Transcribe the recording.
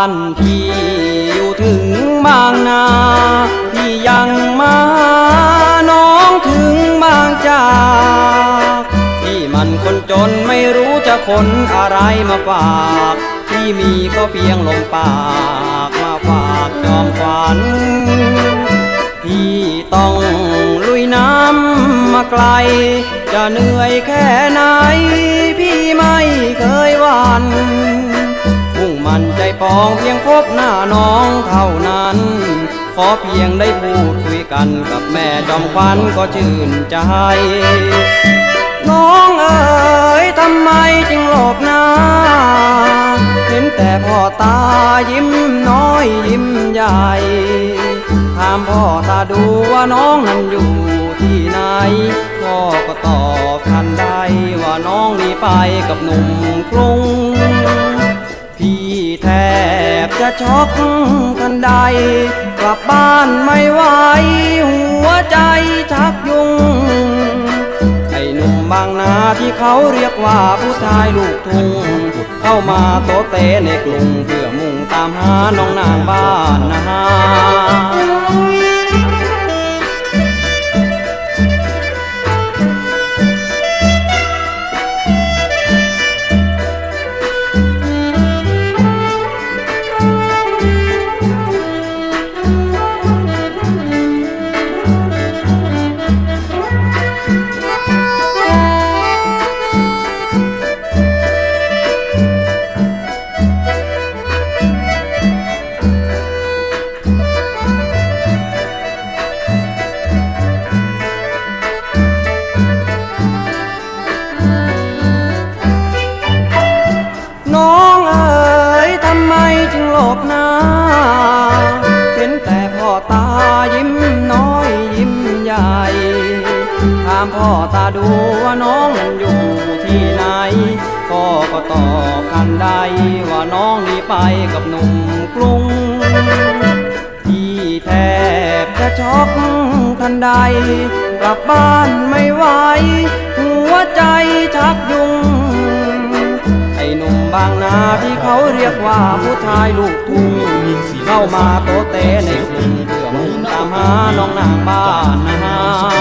านพี่อยู่ถึงบางนาพี่ยังมาน้องถึงบางจากพี่มันคนจนไม่รู้จะขนอะไรมาฝากที่มีก็เพียงลมปากมาฝากจอมขวัญพี่ต้องลุยน้ำมาไกล จะเหนื่อยแค่ไหน พี่ไม่เคยหวัน่น ปองเพียงพบหน้าน้องเท่านั้น ขอเพียงได้พูดคุยกันกับแม่จอมควันก็ชื่นใจ น้องเอ๋ยทำไมจึงหลบหน้า เห็นแต่พ่อตายิ้มน้อยยิ้มใหญ่ถามพ่อตาดูว่าน้องนั้นอยู่ที่ไหนพ่อก็ตอบทันใดว่าน้องหนีไปกับหนุ่มกรุง จะช็อกทันใด กลับบ้านไม่ไหวหัวใจชักยุง ไอ้หนุ่มบางนาที่เขาเรียกว่าผู้ชายลูกทุ่งเข้ามาโตเตในกรุงเพื่อมุ่งตามหาน้องนางบ้านนา ต่พ่อตายิ้มน้อยยิ้มใหญ่ถามพ่อตาดูว่าน้องอยู่ที่ไหน พ่อก็ตอบทันใดว่าน้องหนีไปกับหนุ่มกรุงพี่แทบจะช็อกทันใด กลับบ้านไม่ไหวหัวใจชักยุงไอ้หนุ่มบางนาที่เขาเรียกว่าผู้ชายลูกทุ่งเข้ามาโตเตใน น้องนางบ้านนา